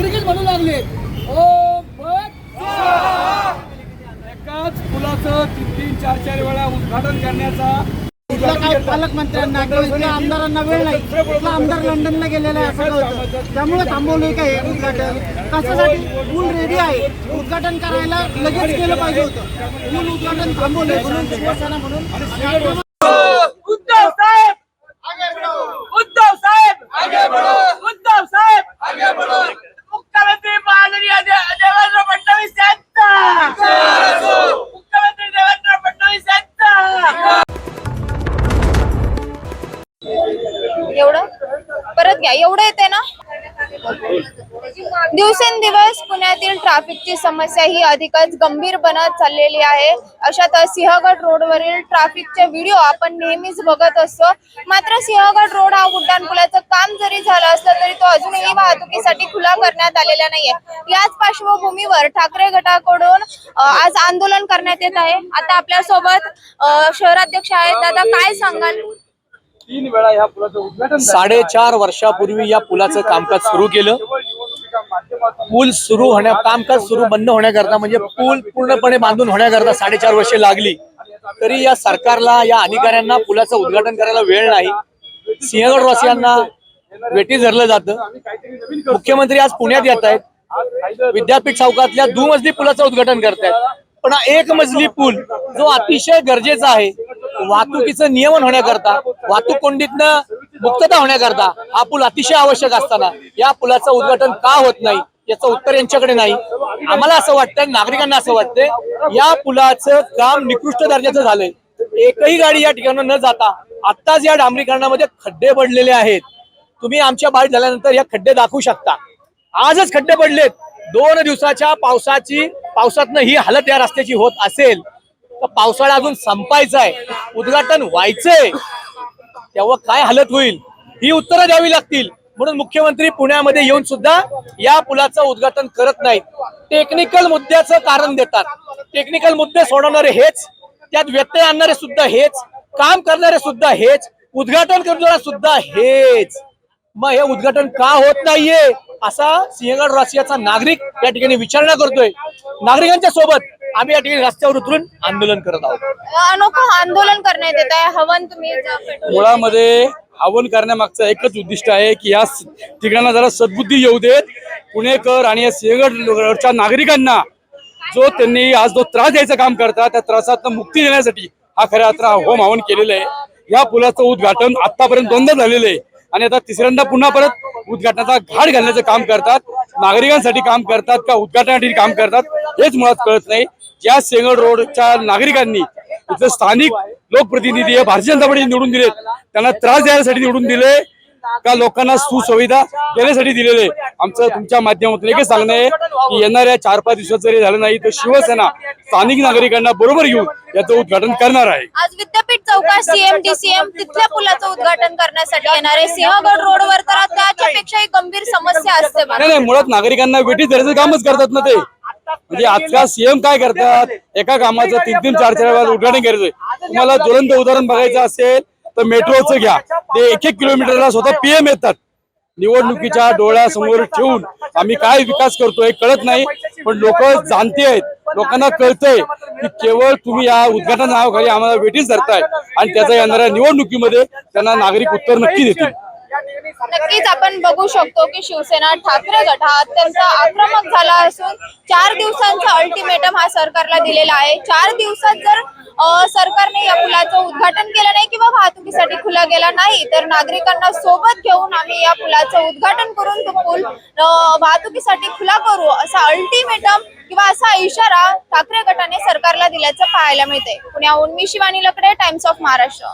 नागरिकच म्हणू लागले. ओ बट एकाच पुलाचं तीन तीन चार चार वेळा उद्घाटन करण्याचा काय पालकमंत्र्यांना किंवा इथल्या आमदारांना वेळ नाही. इथला आमदार लंडनला गेलेला आहे असं कळतं. त्यामुळे थांबवलंय काय हे उद्घाटन? कशासाठी? पूल रेडी आहे. उद्घाटन करायला लगेच केलं पाहिजे होतं. पूल उद्घाटन थांबवलंय म्हणून शिवसेना म्हणून. एवढं? परत घ्या. एवढं येते ना? दिवसेंदिवस पुण्यातील ट्रॅफिकची समस्या ही अधिकच गंभीर बनत चाललेली आहे. अशात सिंहगड रोडवरील ट्रॅफिकचे व्हिडिओ आपण नेहमीच बघत असतो. मात्र सिंहगड रोड हा उड्डाणपुलाचं काम जरी झालं असलं तरी तो अजूनही वाहतुकीसाठी खुला करण्यात आलेला नाहीये. याच पार्श्वभूमीवर ठाकरे गटाकडून आज आंदोलन करण्यात येत आहे. आता आपल्यासोबत शहराध्यक्ष आहेत. दादा काय सांगाल? तीन वेळा या पुलाचं उद्घाटन. साडेचार वर्षापूर्वी या पुलाचं कामकाज सुरू केलं. पूल सुरू होण्या कामकाज सुरू बंद होण्याकरता म्हणजे पूल पूर्णपणे बांधून होण्याकरता साडेचार वर्षे लागली. तरी या सरकारला या अधिकाऱ्यांना पुलाचं उद्घाटन करायला वेळ नाही. सिंहगड वासियांना वेटी धरलं जातं. मुख्यमंत्री आज पुण्यात येत आहेत. विद्यापीठ चौकातल्या दुमजली पुलाचं उद्घाटन करतायत. पण हा एक मजली पूल जो अतिशय गरजेचा आहे. वाहतुकीचं नियमन होण्याकरता वाहतूक कोंडीतनं मुक्तता होण्याकरता हा पूल अतिशय आवश्यक असताना या पुलाचं उद्घाटन का होत नाही याचं उत्तर यांच्याकडे नाही. आम्हाला असं वाटतं नागरिकांना असं वाटतंय या पुलाचं काम निकृष्ट दर्जाचं झालंय. एकही गाडी या ठिकाणी न जाता आत्ताच या डांबरीकरणामध्ये खड्डे पडलेले आहेत. तुम्ही आमच्या बाहेर झाल्यानंतर या खड्डे दाखवू शकता. आजच खड्डे पडलेत. दोन दिवसाच्या पावसाची पावसातनं ही हालत या रस्त्याची होत असेल तर पावसाळा अजून संपायचा आहे उद्घाटन व्हायचंय. तेव्हा काय हालत होईल ही उत्तरं द्यावी लागतील. म्हणून मुख्यमंत्री पुण्यामध्ये येऊन सुद्धा या पुलाचं उद्घाटन करत नाहीत. टेक्निकल मुद्द्याचं कारण देतात. टेक्निकल मुद्दे सोडवणारे हेच त्यात व्यत्यय आणणारे सुद्धा हेच काम करणारे सुद्धा हेच उद्घाटन करणारे सुद्धा हेच. मग हे उद्घाटन का होत नाहीये? असा सिंहगड वासियाचा नागरिक या ठिकाणी विचारणा करतोय. नागरिकांच्या सोबत आम्ही या ठिकाणी रस्त्यावर उतरून आंदोलन करत आहोत. अनोखं आंदोलन करण्यात येत आहे. हवन तुम्ही मुळामध्ये हवन करण्यामागचं एकच उद्दिष्ट आहे की या ठिकाणा जरा सद्बुद्धी येऊ देत. पुणेकर आणि या सिंहगडच्या नागरिकांना जो त्यांनी आज जो त्रास द्यायचं काम करतात त्या त्रासातनं मुक्ती देण्यासाठी हा खऱ्या अर्थानं हा होम हवन केलेलं आहे. या पुलाचं उद्घाटन आतापर्यंत दोनदा झालेलं आहे. आणि आता तिसऱ्यांदा पुन्हा परत उद्घाटनाचा घाट घालण्याचं काम करतात. नागरिकांसाठी काम करतात का उद्घाटनासाठी काम करतात हेच मुळात कळत नाही. ज्या सेंगड रोडच्या नागरिकांनी इथं स्थानिक लोकप्रतिनिधी हे भारतीय जनता पार्टी निवडून दिलेत त्यांना त्रास देण्यासाठी निवडून दिले. का लोकांना सुसुविधा देण्यासाठी दिलेले आमचं तुमच्या माध्यमातून एकच सांगणं आहे की येणाऱ्या चार पाच दिवसात जरी झालं नाही तर शिवसेना स्थानिक नागरिकांना बरोबर घेऊन याचं उद्घाटन करणार आहे. आज विद्यापीठ चौकात सीएम डीसीएम तिथल्या पुलाचं उद्घाटन करण्यासाठी येणार आहे. सिंहगड रोडवर तर त्याच्यापेक्षाही गंभीर समस्या असते. नाही नाही मुळात नागरिकांना वेटीत धरायचं कामच करतात ना ते. म्हणजे आजकाल सीएम काय करतात? एका कामाचं तीन तीन चार चार वेळा उद्घाटन करायचंय तुम्हाला ज्वलंत उदाहरण बघायचं असेल तर मेट्रोचं घ्या. ते एक एक किलोमीटरला स्वतः पीएम येतात. निवडणुकीच्या डोळ्यासमोर ठेवून आम्ही काय विकास करतोय कळत नाही पण लोक जाणते आहेत. लोकांना कळतंय की केवळ तुम्ही या उद्घाटन नावाखाली आम्हाला वेटीच धरताय आणि त्याचा येणाऱ्या निवडणुकीमध्ये त्यांना नागरिक उत्तर नक्की देतील. नक्कीच आपण बघू शकतो की शिवसेना ठाकरे गट हा अत्यंत आक्रमक झाला असून चार दिवसांचा अल्टिमेटम हा सरकारला दिलेला आहे. चार दिवसात जर सरकारने या पुलाचं उद्घाटन केलं नाही किंवा वाहतुकीसाठी खुला गेला नाही तर नागरिकांना सोबत घेऊन आम्ही या पुलाचं उद्घाटन करून तो पूल वाहतुकीसाठी खुला करू असा अल्टिमेटम किंवा असा इशारा ठाकरे गटाने सरकारला दिल्याचं पाहायला मिळते पुण्याहून मी शिवानी लकडे टाइम्स ऑफ महाराष्ट्र